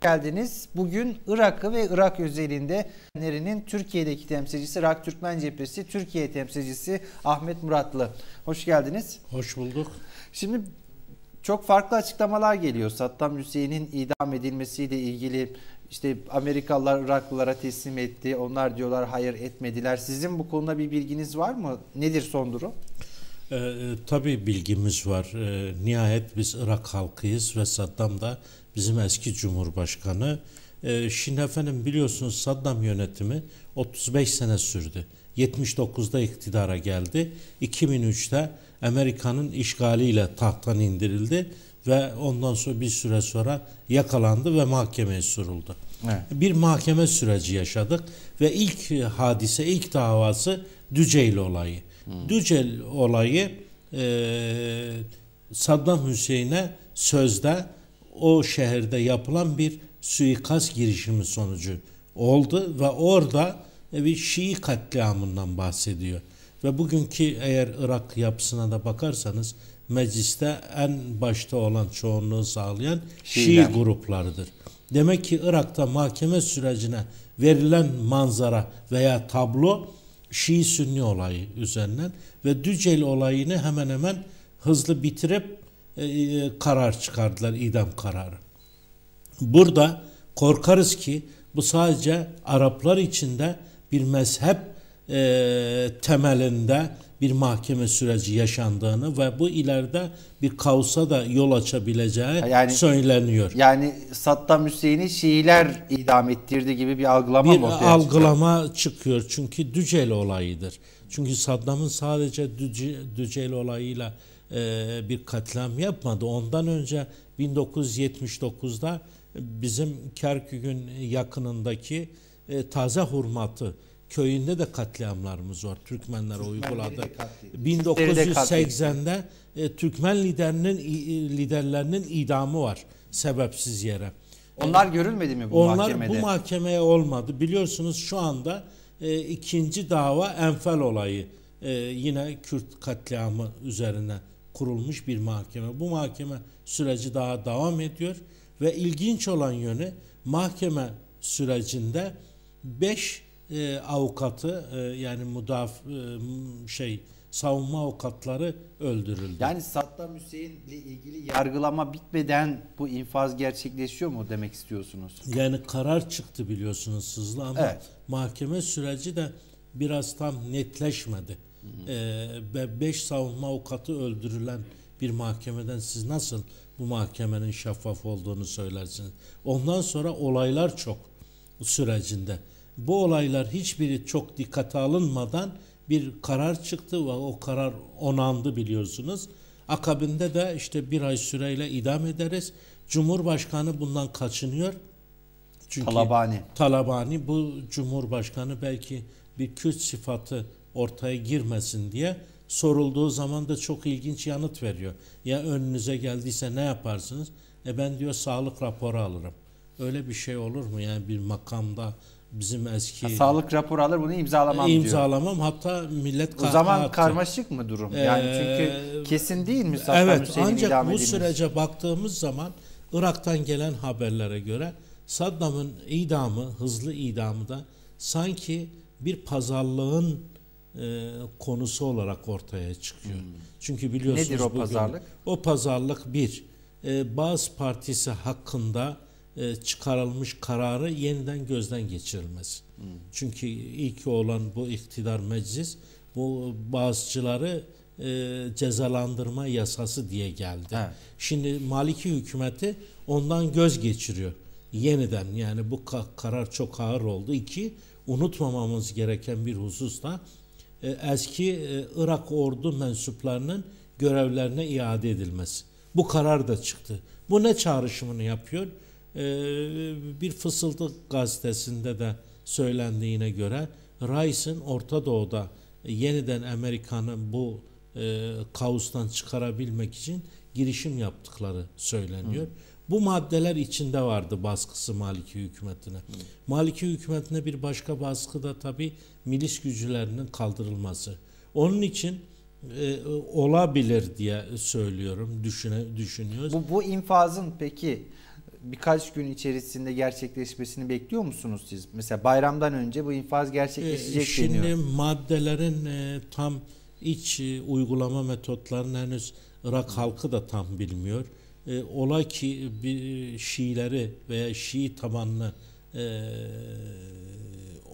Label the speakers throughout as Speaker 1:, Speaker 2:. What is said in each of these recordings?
Speaker 1: geldiniz. Bugün Irak'ı ve Irak özelinde nerinin Türkiye'deki temsilcisi Irak Türkmen Cephesi Türkiye temsilcisi Ahmet Muratlı. Hoş geldiniz.
Speaker 2: Hoş bulduk.
Speaker 1: Şimdi çok farklı açıklamalar geliyor. Saddam Hüseyin'in idam edilmesiyle ilgili işte Amerikalılar Iraklılara teslim etti. Onlar diyorlar hayır etmediler. Sizin bu konuda bir bilginiz var mı? Nedir son durum?
Speaker 2: Ee, tabii bilgimiz var. Ee, nihayet biz Irak halkıyız ve Saddam da bizim eski cumhurbaşkanı. Ee, şimdi efendim biliyorsunuz Saddam yönetimi 35 sene sürdü. 79'da iktidara geldi. 2003'te Amerika'nın işgaliyle tahttan indirildi ve ondan sonra bir süre sonra yakalandı ve mahkemeye soruldu. Evet. Bir mahkeme süreci yaşadık ve ilk hadise, ilk davası Düceyl olayı. Hmm. Olayı e, Saddam Hüseyin'e sözde o şehirde yapılan bir suikast girişimi sonucu oldu ve orada bir Şii katliamından bahsediyor. Ve bugünkü eğer Irak yapısına da bakarsanız mecliste en başta olan çoğunluğu sağlayan Şii gruplarıdır. Demek ki Irak'ta mahkeme sürecine verilen manzara veya tablo Şii Sünni olayı üzerinden ve Dücel olayını hemen hemen hızlı bitirip e, e, karar çıkardılar, idam kararı. Burada korkarız ki bu sadece Araplar içinde bir mezhep e, temelinde bir mahkeme süreci yaşandığını ve bu ileride bir kaosa da yol açabileceği yani, söyleniyor.
Speaker 1: Yani Saddam Hüseyin'i Şiiler idam ettirdi gibi bir algılama
Speaker 2: bir
Speaker 1: mı?
Speaker 2: Bir algılama çıkıyor? çıkıyor çünkü Dücel olayıdır. Çünkü Saddam'ın sadece Dücel olayıyla e, bir katliam yapmadı. Ondan önce 1979'da bizim Kerkük'ün yakınındaki e, taze hurmatı köyünde de katliamlarımız var. Türkmenler uyguladı. 1980'de e, Türkmen liderinin liderlerinin idamı var sebepsiz yere.
Speaker 1: Onlar görülmedi mi bu
Speaker 2: Onlar
Speaker 1: mahkemede?
Speaker 2: Onlar bu mahkemeye olmadı. Biliyorsunuz şu anda e, ikinci dava Enfal olayı. E, yine Kürt katliamı üzerine kurulmuş bir mahkeme. Bu mahkeme süreci daha devam ediyor ve ilginç olan yönü mahkeme sürecinde 5 e, avukatı e, yani mudaf e, şey savunma avukatları öldürüldü.
Speaker 1: Yani Saddam Hüseyin ile ilgili yargılama bitmeden bu infaz gerçekleşiyor mu demek istiyorsunuz?
Speaker 2: Yani karar çıktı biliyorsunuz hızlı ama evet. mahkeme süreci de biraz tam netleşmedi. Ee, ve 5 savunma avukatı öldürülen bir mahkemeden siz nasıl bu mahkemenin şeffaf olduğunu söylersiniz? Ondan sonra olaylar çok sürecinde. Bu olaylar hiçbiri çok dikkate alınmadan bir karar çıktı ve o karar onandı biliyorsunuz. Akabinde de işte bir ay süreyle idam ederiz. Cumhurbaşkanı bundan kaçınıyor.
Speaker 1: Çünkü Talabani.
Speaker 2: Talabani bu Cumhurbaşkanı belki bir Kürt sıfatı ortaya girmesin diye sorulduğu zaman da çok ilginç yanıt veriyor. Ya önünüze geldiyse ne yaparsınız? E ben diyor sağlık raporu alırım. Öyle bir şey olur mu? Yani bir makamda bizim eski...
Speaker 1: Sağlık raporu alır bunu imzalamam
Speaker 2: diyor. İmzalamam hatta millet...
Speaker 1: O zaman attı. karmaşık mı durum? Yani ee, çünkü kesin değil mi Saddam
Speaker 2: Evet ancak bu edilmesi? sürece baktığımız zaman Irak'tan gelen haberlere göre Saddam'ın idamı, hızlı idamı da sanki bir pazarlığın e, konusu olarak ortaya çıkıyor. Hmm. Çünkü biliyorsunuz
Speaker 1: Nedir o bugün, pazarlık?
Speaker 2: O pazarlık bir, e, bazı partisi hakkında e, çıkarılmış kararı yeniden gözden geçirilmesi. Hmm. Çünkü ilk olan bu iktidar meclis bu bazıcıları e, cezalandırma yasası diye geldi. Evet. Şimdi Maliki hükümeti ondan göz geçiriyor. Yeniden yani bu karar çok ağır oldu. İki, unutmamamız gereken bir husus da e, eski e, Irak ordu mensuplarının görevlerine iade edilmesi. Bu karar da çıktı. Bu ne çağrışımını yapıyor? E, bir fısıltı gazetesinde de söylendiğine göre Rice'ın Orta Doğu'da yeniden Amerika'nın bu kaostan çıkarabilmek için girişim yaptıkları söyleniyor. Hı. Bu maddeler içinde vardı baskısı Maliki hükümetine. Hı. Maliki hükümetine bir başka baskı da tabii milis gücülerinin kaldırılması. Onun için e, olabilir diye söylüyorum, düşüne, düşünüyoruz.
Speaker 1: Bu, bu infazın peki birkaç gün içerisinde gerçekleşmesini bekliyor musunuz siz? Mesela bayramdan önce bu infaz gerçekleşecek
Speaker 2: E, Şimdi
Speaker 1: deniyor.
Speaker 2: maddelerin e, tam iç e, uygulama metotlarını henüz Irak halkı da tam bilmiyor. E, ola ki bir Şiileri veya Şii tabanlı e,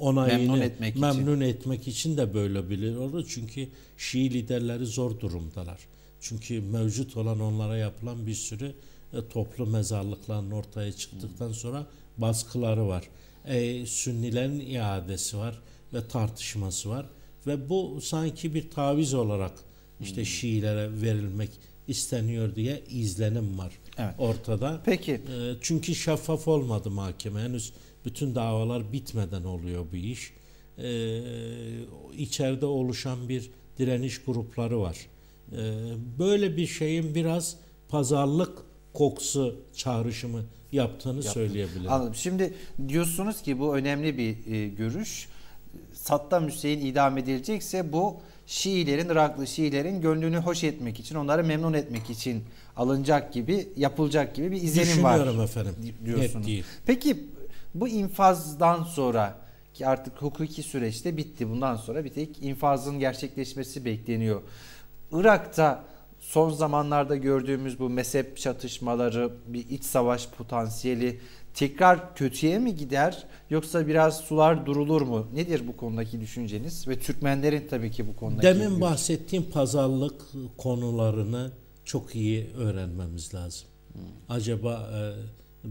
Speaker 2: onayını
Speaker 1: Memnun etmek için.
Speaker 2: memnun etmek için de böyle biliyorlar. Çünkü Şii liderleri zor durumdalar. Çünkü mevcut olan onlara yapılan bir sürü e, toplu mezarlıkların ortaya çıktıktan sonra baskıları var. E, Sünnilerin iadesi var ve tartışması var ve bu sanki bir taviz olarak işte Şiilere verilmek isteniyor diye izlenim var
Speaker 1: Evet.
Speaker 2: ortada.
Speaker 1: Peki
Speaker 2: E, Çünkü şeffaf olmadı mahkeme. Henüz bütün davalar bitmeden oluyor bu iş. E, içeride oluşan bir direniş grupları var. E, böyle bir şeyin biraz pazarlık kokusu çağrışımı yaptığını söyleyebilirim.
Speaker 1: Anladım. Şimdi diyorsunuz ki bu önemli bir e, görüş. Saddam Hüseyin idam edilecekse bu Şiilerin, Iraklı Şiilerin gönlünü hoş etmek için, onları memnun etmek için alınacak gibi, yapılacak gibi bir izlenim var.
Speaker 2: Düşünüyorum efendim.
Speaker 1: di- diyorsunuz.
Speaker 2: Net değil.
Speaker 1: Peki bu infazdan sonra ki artık hukuki süreçte bitti. Bundan sonra bir tek infazın gerçekleşmesi bekleniyor. Irak'ta son zamanlarda gördüğümüz bu mezhep çatışmaları, bir iç savaş potansiyeli tekrar kötüye mi gider yoksa biraz sular durulur mu? Nedir bu konudaki düşünceniz ve Türkmenlerin tabii ki bu konudaki
Speaker 2: Demin
Speaker 1: görüşü?
Speaker 2: bahsettiğim pazarlık konularını çok iyi öğrenmemiz lazım. Acaba e,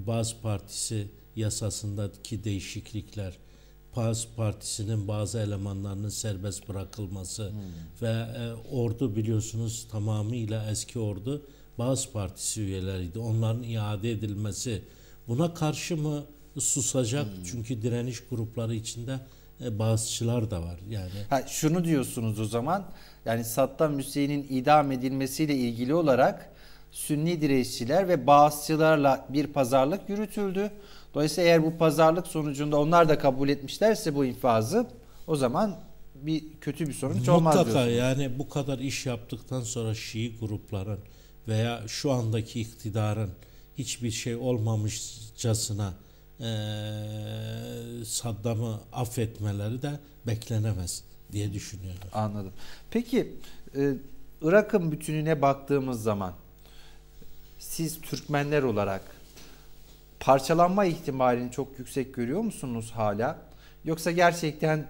Speaker 2: Bağız Partisi yasasındaki değişiklikler, Bağız Partisi'nin bazı elemanlarının serbest bırakılması ve e, ordu biliyorsunuz tamamıyla eski ordu Bağız Partisi üyeleriydi. Onların iade edilmesi buna karşı mı susacak? Çünkü direniş grupları içinde e, Bağızçılar da var. Yani
Speaker 1: Ha, şunu diyorsunuz o zaman yani Saddam Hüseyin'in idam edilmesiyle ilgili olarak Sünni direnişçiler ve Bağızçılarla bir pazarlık yürütüldü. Dolayısıyla eğer bu pazarlık sonucunda onlar da kabul etmişlerse bu infazı o zaman bir kötü bir sonuç olmaz
Speaker 2: Mutlaka
Speaker 1: diyorsunuz.
Speaker 2: yani bu kadar iş yaptıktan sonra Şii grupların veya şu andaki iktidarın hiçbir şey olmamışçasına eee Saddam'ı affetmeleri de beklenemez diye düşünüyorum.
Speaker 1: Anladım. Peki e, Irak'ın bütününe baktığımız zaman siz Türkmenler olarak parçalanma ihtimalini çok yüksek görüyor musunuz hala? Yoksa gerçekten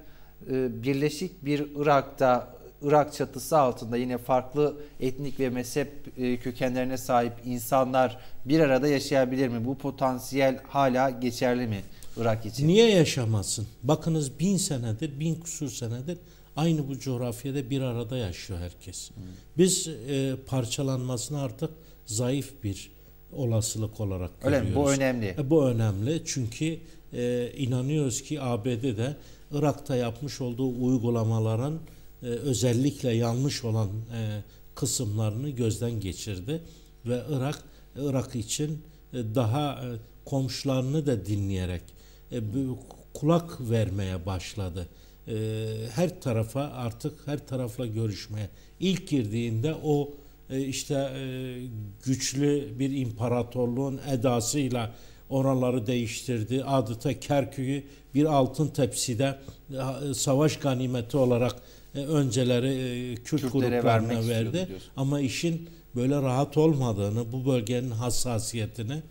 Speaker 1: e, birleşik bir Irak'ta Irak çatısı altında yine farklı etnik ve mezhep e, kökenlerine sahip insanlar bir arada yaşayabilir mi? Bu potansiyel hala geçerli mi Irak için?
Speaker 2: Niye yaşamasın? Bakınız bin senedir, bin kusur senedir aynı bu coğrafyada bir arada yaşıyor herkes. Biz e, parçalanmasını artık zayıf bir olasılık olarak
Speaker 1: Öyle
Speaker 2: görüyoruz.
Speaker 1: Bu önemli.
Speaker 2: E, bu önemli çünkü e, inanıyoruz ki ABD de Irak'ta yapmış olduğu uygulamaların e, özellikle yanlış olan e, kısımlarını gözden geçirdi ve Irak Irak için e, daha e, komşularını da dinleyerek e, kulak vermeye başladı. E, her tarafa artık her tarafla görüşmeye ilk girdiğinde o işte e, güçlü bir imparatorluğun edasıyla oraları değiştirdi. Adeta Kerkük'ü bir altın tepside e, savaş ganimeti olarak e, önceleri e, Kürt
Speaker 1: Kürtlere
Speaker 2: gruplarına verdi. Ama işin böyle rahat olmadığını, bu bölgenin hassasiyetini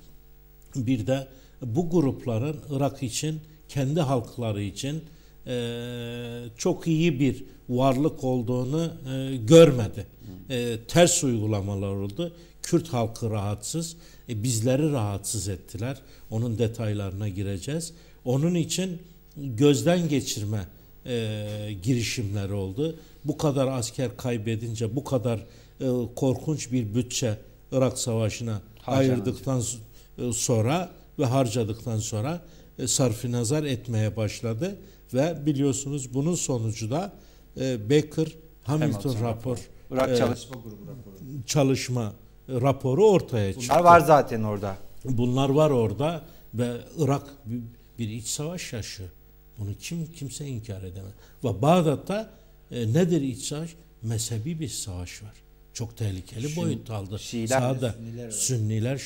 Speaker 2: bir de bu grupların Irak için, kendi halkları için e, çok iyi bir varlık olduğunu e, görmedi. E, ters uygulamalar oldu. Kürt halkı rahatsız, e, bizleri rahatsız ettiler. Onun detaylarına gireceğiz. Onun için gözden geçirme e, girişimleri oldu. Bu kadar asker kaybedince, bu kadar e, korkunç bir bütçe Irak Savaşı'na
Speaker 1: Harcanacak.
Speaker 2: ayırdıktan e, sonra ve harcadıktan sonra e, sarfı nazar etmeye başladı ve biliyorsunuz bunun sonucu da e, Baker Hamilton, rapor
Speaker 1: Irak
Speaker 2: e,
Speaker 1: Çalışma Grubu raporu.
Speaker 2: çalışma raporu ortaya çıktı.
Speaker 1: Bunlar var zaten orada.
Speaker 2: Bunlar var orada ve Irak bir, bir iç savaş yaşıyor. Bunu kim kimse inkar edemez. Ve Bağdat'ta e, nedir iç savaş? Mezhebi bir savaş var. Çok tehlikeli
Speaker 1: Şun-
Speaker 2: boyut aldı.
Speaker 1: Şiiler
Speaker 2: Sağda. Sünniler, Şiiler